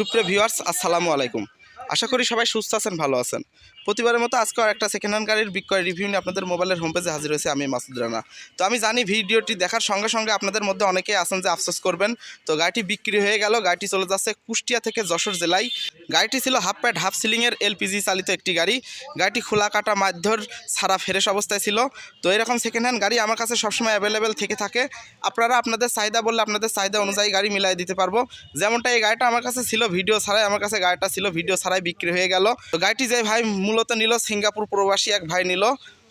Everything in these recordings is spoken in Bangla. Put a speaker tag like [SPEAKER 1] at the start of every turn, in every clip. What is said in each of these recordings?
[SPEAKER 1] সুপ্রিয় ভিউয়ার্স আসসালামু আলাইকুম। আশা করি সবাই সুস্থ আছেন, ভালো আছেন। প্রতিবারের মতো আজকে একটা সেকেন্ড হ্যান্ড গাড়ির বিক্রয় রিভিউ নিয়ে আপনাদের মোবাইলের হোম পেজে হাজির হয়েছে আমি, মাসুদ রানা। তো আমি জানি ভিডিওটি দেখার সঙ্গে সঙ্গে আপনাদের মধ্যে অনেকেই আছেন যে আফসোস করবেন। তো গাড়িটি বিক্রি হয়ে গেল, গাড়িটি চলে যাচ্ছে কুষ্টিয়া থেকে যশোর জেলায়। গাড়িটি ছিল হাফ প্যাড হাফ সিলিংয়ের এলপিজি চালিত একটি গাড়ি। গাড়িটি খোলা কাটা মাধ্যর সারা ফ্রেশ অবস্থায় ছিল। তো এরকম সেকেন্ড হ্যান্ড গাড়ি আমার কাছে সবসময় অ্যাভেলেবেল থেকে থাকে। আপনারা আপনাদের চাহিদা বললে আপনাদের চাহিদা অনুযায়ী গাড়ি মিলাই দিতে পারব। যেমনটা এই গাড়িটা আমার কাছে ছিল ভিডিও ছাড়াই আমার কাছে গাড়িটা ছিল ভিডিও ছাড়াই বিক্রি হয়ে গেল। তো গাড়িটি যে ভাই মূলত নিল, সিঙ্গাপুর প্রবাসী এক ভাই নিল।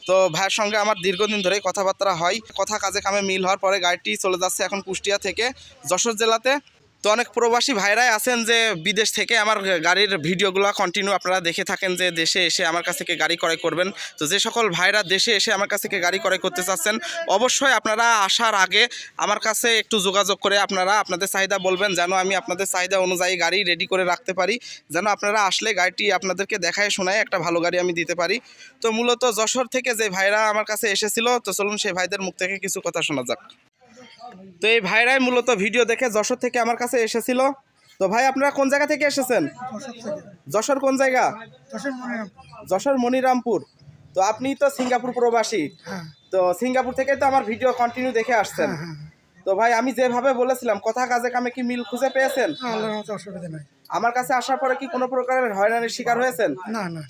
[SPEAKER 1] তো ভাইয়ের সঙ্গে আমার দীর্ঘদিন ধরে কথাবার্তা হয়। কথা কাজে কামে মিল হওয়ার পরে গাড়িটি চলে যাচ্ছে এখন কুষ্টিয়া থেকে যশোর জেলাতে। তো অনেক প্রবাসী ভাইরাই আছেন যে বিদেশ থেকে আমার গাড়ির ভিডিওগুলো কন্টিনিউ আপনারা দেখে থাকেন যে দেশে এসে আমার কাছ থেকে গাড়ি ক্রয় করবেন। তো যে সকল ভাইরা দেশে এসে আমার কাছ থেকে গাড়ি ক্রয় করতে চাচ্ছেন, অবশ্যই আপনারা আসার আগে আমার কাছে একটু যোগাযোগ করে আপনারা আপনাদের চাহিদা বলবেন, যেন আমি আপনাদের চাহিদা অনুযায়ী গাড়ি রেডি করে রাখতে পারি, যেন আপনারা আসলে গাড়িটি আপনাদেরকে দেখায় শোনায় একটা ভালো গাড়ি আমি দিতে পারি। তো মূলত যশোর থেকে যে ভাইরা আমার কাছে এসেছিল, তো চলুন সেই ভাইদের মুখ থেকে কিছু কথা শোনা যাক। তো এই ভাইরাই মূলত ভিডিও দেখে যশোর থেকে আমার কাছে এসেছিল। তো ভাই আপনারা কোন জায়গা থেকে এসেছেন? যশোর কোন জায়গা? যশোর মনিরামপুর। তো আপনি তো সিঙ্গাপুর প্রবাসী। তো সিঙ্গাপুর থেকে তো আমার ভিডিও কন্টিনিউ দেখে আসছেন। তো ভাই আমি যেভাবে বলেছিলাম কথা কাজে কামে কি মিল খুঁজে পেয়েছেন? আমার কাছে আসার পরে কি কোনো প্রকারের হয়রানির শিকার হয়েছেন?
[SPEAKER 2] না না।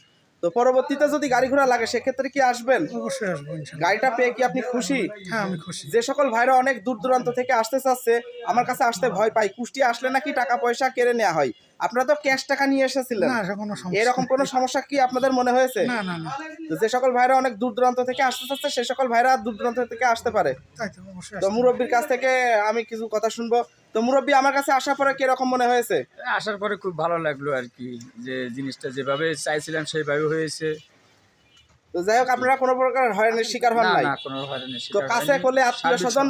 [SPEAKER 1] তো পরবর্তীতে যদি গাড়ি ঘোড়া লাগে সেক্ষেত্রে কি আসবেন?
[SPEAKER 2] অবশ্যই আসব
[SPEAKER 1] গাড়িটা পেয়ে কি আপনি খুশি?
[SPEAKER 2] হ্যাঁ আমি খুশি।
[SPEAKER 1] যে সকল ভাইরা অনেক দূর দূরান্ত থেকে আসতে চাচ্ছে আমার কাছে আসতে ভয় পাই কুষ্টি আসলে নাকি টাকা পয়সা কেড়ে নেওয়া হয়? আপনারা তো ক্যাশ টাকা নিয়ে এসেছিলেন।
[SPEAKER 2] না এটা কোনো সমস্যা
[SPEAKER 1] এরকম কোনো সমস্যা কি আপনাদের মনে হয়েছে?
[SPEAKER 2] না না না।
[SPEAKER 1] তো যে সকল ভাইরা অনেক দূর দূরান্ত থেকে আসতে চাচ্ছে সে সকল ভাইরা দূর দূরান্ত থেকে আসতে পারে।
[SPEAKER 2] তো অবশ্যই
[SPEAKER 1] তো
[SPEAKER 2] আসব।
[SPEAKER 1] মুরব্বীর কাছ থেকে আমি কিছু কথা শুনব। তো মুরব্বী আমার কাছে আসার পরে কীরকম মনে হয়েছে?
[SPEAKER 3] আসার পরে খুব ভালো লাগল আর কি যে জিনিসটা যেভাবে চাইছিলাম সেইভাবে হয়েছে।
[SPEAKER 1] তো যাই হোক আপনারা কোনো প্রকার হয়রানির শিকার হন
[SPEAKER 3] না
[SPEAKER 1] নাই।
[SPEAKER 3] কোনো হয়রানির
[SPEAKER 1] তো কাছে। করলে আত্মীয় স্বজন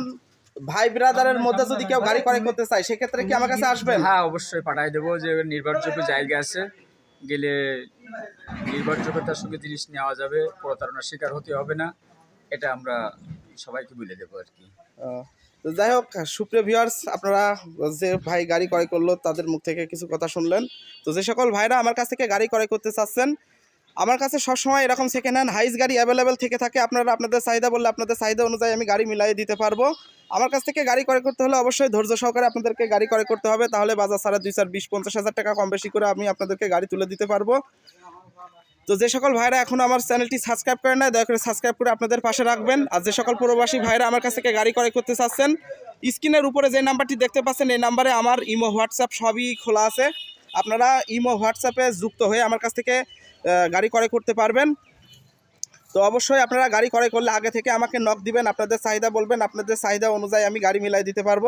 [SPEAKER 1] ভাই ব্রাদারের মধ্যে যদি কেউ গাড়ি ক্রয় করতে চায় সেক্ষেত্রে কি আমার কাছে আসবেন?
[SPEAKER 3] হ্যাঁ অবশ্যই পাঠাই দেবো যে নির্ভরযোগ্য জায়গা আছে। গেলে নির্ভরযোগ্যতার সঙ্গে জিনিস নেওয়া যাবে প্রতারণার শিকার হতে হবে না। এটা আমরা সবাইকে বলে দেবো আর কি।
[SPEAKER 1] তো যাই হোক সুপ্রিয় ভিউয়ার্স আপনারা যে ভাই গাড়ি ক্রয় করল তাদের মুখ থেকে কিছু কথা শুনলেন। তো যে সকল ভাইরা আমার কাছ থেকে গাড়ি ক্রয় করতে চাচ্ছেন আমার কাছে সবসময় এরকম সেকেন্ড হ্যান্ড হাইস গাড়ি অ্যাভেলেবেল থেকে থাকে। আপনারা আপনাদের চাহিদা বললে আপনাদের চাহিদা অনুযায়ী আমি গাড়ি মিলাই দিতে পারব। আমার কাছ থেকে গাড়ি ক্রয় করতে হলে অবশ্যই ধৈর্য সহকারে আপনাদেরকে গাড়ি ক্রয় করতে হবে, তাহলে বাজার ছাড়া দুই চার বিশ পঞ্চাশ হাজার টাকা কম বেশি করে আমি আপনাদেরকে গাড়ি তুলে দিতে পারব। তো যে সকল ভাইরা এখন আমার চ্যানেলটি সাবস্ক্রাইব করেন না দয়া করে সাবস্ক্রাইব করে আপনাদের পাশে রাখবেন। আর যে সকল প্রবাসী ভাইরা আমার কাছ থেকে গাড়ি ক্রয় করতে চাচ্ছেন, স্ক্রিনের উপরে যে নাম্বারটি দেখতে পাচ্ছেন, এই নাম্বারে আমার ইমো, হোয়াটসঅ্যাপ সবই খোলা আছে। আপনারা ইমো, হোয়াটসঅ্যাপে যুক্ত হয়ে আমার কাছ থেকে গাড়ি ক্রয় করতে পারবেন। তো অবশ্যই আপনারা গাড়ি ক্রয় করলে আগে থেকে আমাকে নক দিবেন, আপনাদের চাহিদা বলবেন, আপনাদের চাহিদা অনুযায়ী আমি গাড়ি মিলাই দিতে পারব।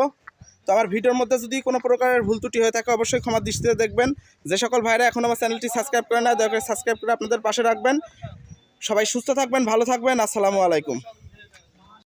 [SPEAKER 1] তো আমার ভিডিওর মধ্যে যদি কোনো প্রকারের ভুল ত্রুটি হয়ে থাকে অবশ্যই ক্ষমা দৃষ্টিতে দেখবেন। যে সকল ভাইরা এখন আমার চ্যানেলটি সাবস্ক্রাইব করে না দয়া করে সাবস্ক্রাইব করে আপনাদের পাশে রাখবেন। সবাই সুস্থ থাকবেন, ভালো থাকবেন, আসসালামু আলাইকুম।